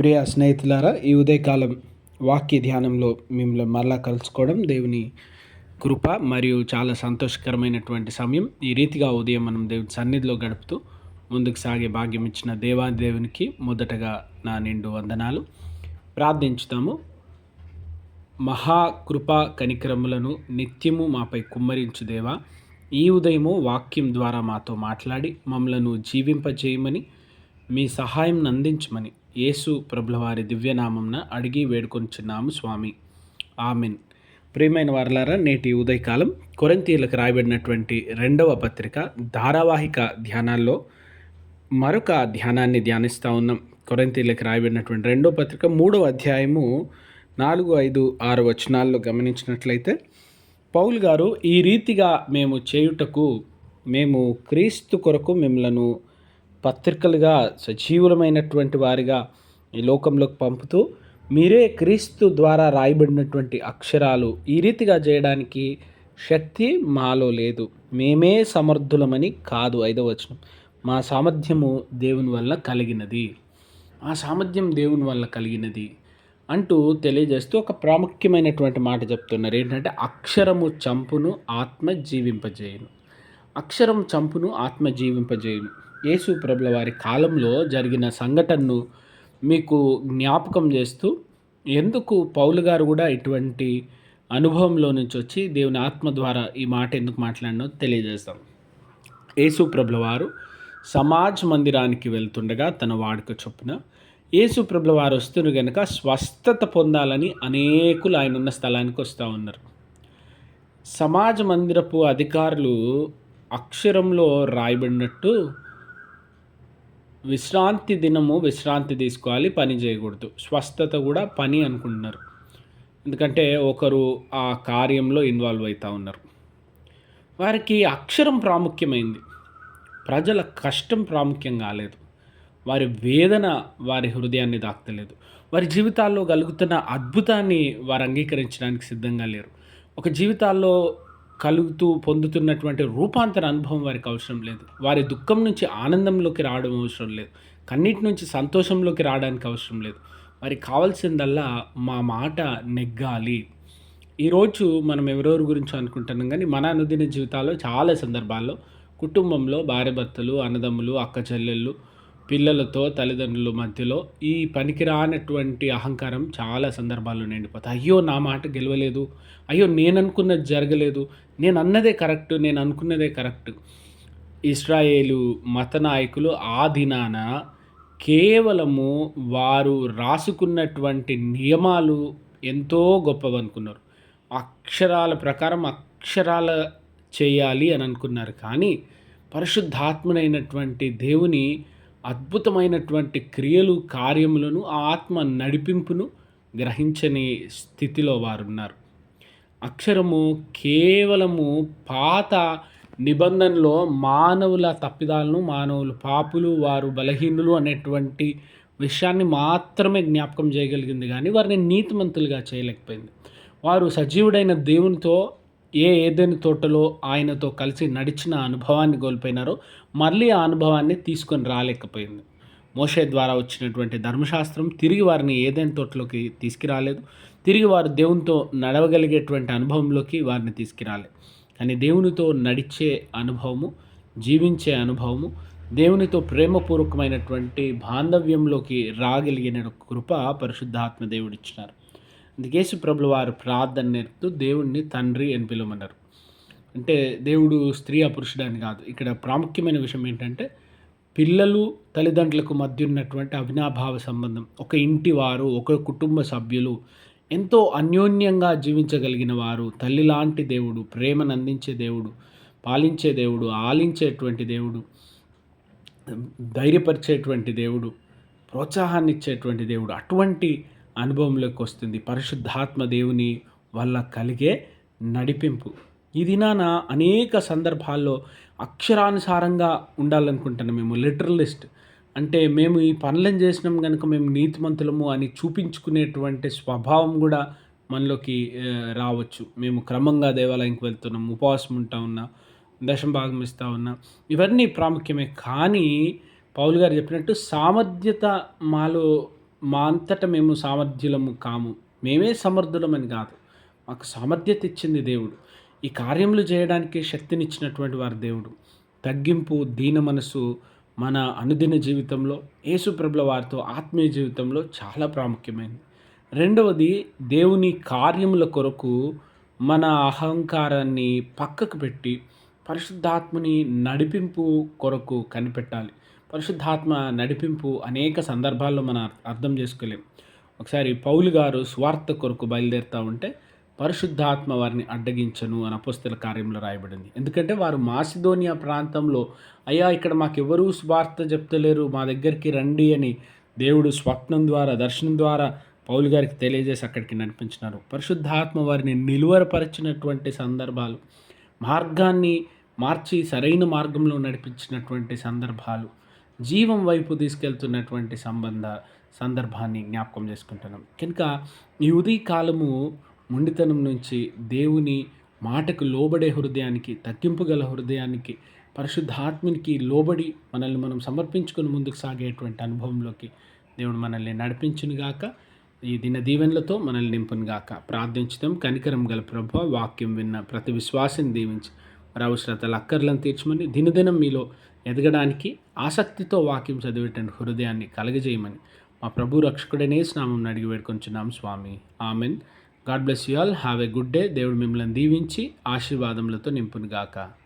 ప్రియ స్నేహితులారా ఈ ఉదయకాలం వాక్య ధ్యానంలో మిమ్మల్ని మరలా కలుసుకోవడం దేవుని కృప మరియు చాలా సంతోషకరమైనటువంటి సమయం. ఈ రీతిగా ఉదయం మనం దేవుని సన్నిధిలో గడుపుతూ ముందుకు సాగే భాగ్యం ఇచ్చిన దేవాదేవునికి మొదటగా నా నిండు వందనాలు. ప్రార్థించుతాము. మహాకృప కనికరములను నిత్యము మాపై కుమ్మరించు దేవా. ఈ ఉదయము వాక్యం ద్వారా మాతో మాట్లాడి మమ్మలను జీవింపజేయమని మీ సహాయం అందించమని యేసు ప్రభులవారి దివ్యనామంన అడిగి వేడుకొంచున్నాము స్వామి. ఆమెన్. ప్రియమైన వారలారా నేటి ఉదయకాలం కొరంతీలకు రాయబడినటువంటి రెండవ పత్రిక ధారావాహిక ధ్యానాల్లో మరొక ధ్యానాన్ని ధ్యానిస్తూ ఉన్నాం. కొరంతీలకు రాయబడినటువంటి రెండవ పత్రిక మూడవ అధ్యాయము నాలుగు ఐదు ఆరు వచనాల్లో గమనించినట్లయితే పౌల్ గారు ఈ రీతిగా మేము చేయుటకు మేము క్రీస్తు కొరకు మిమ్మలను పత్రికలుగా సజీవులమైనటువంటి వారిగా ఈ లోకంలోకి పంపుతూ మీరే క్రీస్తు ద్వారా రాయబడినటువంటి అక్షరాలు ఈ రీతిగా చేయడానికి శక్తి మాలో లేదు. మేమే సమర్థులమని కాదు ఐదవ వచనం. మా సామర్థ్యము దేవుని వల్ల కలిగినది. ఆ సామర్థ్యం దేవుని వల్ల కలిగినది అంటూ తెలియజేస్తూ ఒక ప్రాముఖ్యమైనటువంటి మాట చెప్తున్నారు. ఏంటంటే అక్షరము చంపును ఆత్మ జీవింపజేయును. అక్షరం చంపును ఆత్మ జీవింపజేయును. యేసు ప్రభుల వారి కాలంలో జరిగిన సంఘటనను మీకు జ్ఞాపకం చేస్తూ ఎందుకు పౌలు గారు కూడా ఇటువంటి అనుభవంలో నుంచి వచ్చి దేవుని ఆత్మ ద్వారా ఈ మాట ఎందుకు మాట్లాడినో తెలియజేస్తాం. యేసు ప్రభుల వారు సమాజ్ మందిరానికి వెళ్తుండగా తన వాడుక చొప్పున యేసు ప్రభుల వారు వస్తున్నారు కనుక స్వస్థత పొందాలని అనేకులు ఆయన ఉన్న స్థలానికి వస్తూ ఉన్నారు. సమాజ మందిరపు అధికారులు అక్షరంలో రాయబడినట్టు విశ్రాంతి దినము విశ్రాంతి తీసుకోవాలి పని చేయకూడదు. స్వస్థత కూడా పని అనుకుంటున్నారు. ఎందుకంటే ఒకరు ఆ కార్యంలో ఇన్వాల్వ్ అవుతూ ఉన్నారు. వారికి అక్షరం ప్రాముఖ్యమైంది. ప్రజల కష్టం ప్రాముఖ్యం కాలేదు. వారి వేదన వారి హృదయాన్ని దాక్తలేదు. వారి జీవితాల్లో కలుగుతున్న అద్భుతాన్ని వారు అంగీకరించడానికి సిద్ధంగా లేరు. ఒక జీవితాల్లో కలుగుతూ పొందుతున్నటువంటి రూపాంతర అనుభవం వారికి అవసరం లేదు. వారి దుఃఖం నుంచి ఆనందంలోకి రావడం అవసరం లేదు. కన్నిటి నుంచి సంతోషంలోకి రావడానికి అవసరం లేదు. వారికి కావాల్సిందల్లా మా మాట నెగ్గాలి. ఈరోజు మనం ఎవరెవరి గురించి అనుకుంటున్నాం కానీ మన అనుదిన జీవితాల్లో చాలా సందర్భాల్లో కుటుంబంలో భార్యభర్తలు అన్నదమ్ములు అక్క చెల్లెళ్ళు పిల్లలతో తల్లిదండ్రుల మధ్యలో ఈ పనికిరానటువంటి అహంకారం చాలా సందర్భాల్లో నిండిపోతాయి. అయ్యో నా మాట గెలవలేదు. అయ్యో నేను అనుకున్నది జరగలేదు. నేను అన్నదే కరెక్ట్ నేను అనుకున్నదే కరెక్ట్. ఇస్రాయేలు మత నాయకులు ఆ దినాన కేవలము వారు రాసుకున్నటువంటి నియమాలు ఎంతో గొప్పవనుకున్నారు అక్షరాల ప్రకారం అక్షరాల చేయాలి అని అనుకున్నారు. కానీ పరిశుద్ధాత్మనైనటువంటి దేవుని అద్భుతమైనటువంటి క్రియలు కార్యములను ఆత్మ నడిపింపును గ్రహించని స్థితిలో వారు ఉన్నారు అక్షరము కేవలము పాత నిబంధనలో మానవుల తప్పిదాలను మానవులు పాపులు వారు బలహీనులు అనేటువంటి విషయాన్ని మాత్రమే జ్ఞాపకం చేయగలిగింది కానీ వారిని నీతిమంతులుగా చేయలేకపోయింది. వారు సజీవుడైన దేవునితో ఏ ఏదైనా తోటలో ఆయనతో కలిసి నడిచిన అనుభవాన్ని కోల్పోయినారో మళ్ళీ ఆ అనుభవాన్ని తీసుకొని రాలేకపోయింది. మోషే ద్వారా వచ్చినటువంటి ధర్మశాస్త్రం తిరిగి వారిని ఏదైనా తోటలోకి తీసుకురాలేదు. తిరిగి వారు దేవునితో నడవగలిగేటువంటి అనుభవంలోకి వారిని తీసుకురాలేదు కానీ దేవునితో నడిచే అనుభవము జీవించే అనుభవము దేవునితో ప్రేమపూర్వకమైనటువంటి బాంధవ్యంలోకి రాగలిగిన కృప పరిశుద్ధాత్మ దేవుడిచ్చినారు. అందుకేసు ప్రభుల వారు ప్రార్థన నేర్పుతూ దేవుణ్ణి తండ్రి అని పిలువమన్నారు. అంటే దేవుడు స్త్రీ అపురుషుడు అని కాదు. ఇక్కడ ప్రాముఖ్యమైన విషయం ఏంటంటే పిల్లలు తల్లిదండ్రులకు మధ్య ఉన్నటువంటి అవినాభావ సంబంధం. ఒక ఇంటి వారు ఒక కుటుంబ సభ్యులు ఎంతో అన్యోన్యంగా జీవించగలిగిన వారు తల్లి లాంటి దేవుడు ప్రేమను అందించే దేవుడు పాలించే దేవుడు ఆలించేటువంటి దేవుడు ధైర్యపరిచేటువంటి దేవుడు ప్రోత్సాహాన్ని ఇచ్చేటువంటి దేవుడు అటువంటి అనుభవంలోకి వస్తుంది. పరిశుద్ధాత్మ దేవుని వల్ల కలిగే నడిపింపు. ఈ దినాన అనేక సందర్భాల్లో అక్షరానుసారంగా ఉండాలనుకుంటాను మేము లిటరలిస్ట్. అంటే మేము ఈ పనులను చేసినాం కనుక మేము నీతిమంతులము అని చూపించుకునేటువంటి స్వభావం కూడా మనలోకి రావచ్చు. మేము క్రమంగా దేవాలయంకి వెళ్తున్నాం ఉపవాసం ఉంటా ఉన్నా దశం భాగం ఇస్తూ ఉన్నా. ఇవన్నీ ప్రాముఖ్యమే. కానీ పౌలు గారు చెప్పినట్టు సామర్థ్యత మాలో మా అంతట మేము సామర్థ్యులము కాము. మేమే సమర్థులమని కాదు. మాకు సామర్థ్యత ఇచ్చింది దేవుడు. ఈ కార్యములు చేయడానికి శక్తినిచ్చినటువంటి వారు దేవుడు. తగ్గింపు దీన మనసు మన అనుదిన జీవితంలో యేసుప్రభుల వారితో ఆత్మీయ జీవితంలో చాలా ప్రాముఖ్యమైనది. రెండవది దేవుని కార్యముల కొరకు మన అహంకారాన్ని పక్కకు పెట్టి పరిశుద్ధాత్మని నడిపింపు కొరకు కనిపెట్టాలి. పరిశుద్ధాత్మ నడిపింపు అనేక సందర్భాల్లో మనం అర్థం చేసుకోలేం. ఒకసారి పౌలు గారు స్వార్థ కొరకు బయలుదేరుతూ ఉంటే పరిశుద్ధాత్మ వారిని అడ్డగించను అని అపుస్తల కార్యంలో రాయబడింది. ఎందుకంటే వారు మాసిదోనియా ప్రాంతంలో అయ్యా ఇక్కడ మాకెవరూ స్వార్థ చెప్తలేరు మా దగ్గరికి రండి అని దేవుడు స్వప్నం ద్వారా దర్శనం ద్వారా పౌలు గారికి తెలియజేసి అక్కడికి నడిపించినారు. పరిశుద్ధాత్మ వారిని నిలువరపరిచినటువంటి సందర్భాలు మార్గాన్ని మార్చి సరైన మార్గంలో నడిపించినటువంటి సందర్భాలు జీవం వైపు తీసుకెళ్తున్నటువంటి సంబంధ సందర్భాన్ని జ్ఞాపకం చేసుకుంటున్నాం. కనుక ఈ ఉదయకాలము మొండితనం నుంచి దేవుని మాటకు లోబడే హృదయానికి తగ్గింపు గల హృదయానికి పరిశుద్ధాత్మనికి లోబడి మనల్ని మనం సమర్పించుకుని ముందుకు సాగేటువంటి అనుభవంలోకి దేవుడు మనల్ని నడిపించునుగాక ఈ దిన దీవెనలతో మనల్ని నింపునుగాక ప్రార్థించడం కనికరం గల ప్రభు వాక్యం విన్న ప్రతి విశ్వాసం దీవించి. మరి అవసరతలు అక్కర్లను తీర్చమని దినదినం మీలో ఎదగడానికి ఆసక్తితో వాక్యం చదివేటువంటి హృదయాన్ని కలగజేయమని మా ప్రభు రక్షకుడనే స్నామం అడిగి వేడుకొంచున్నాం స్వామి. Amen. God bless you all. Have a good day. దేవుడు మిమ్మల్ని దీవించి ఆశీర్వాదములతో నింపునుగాక.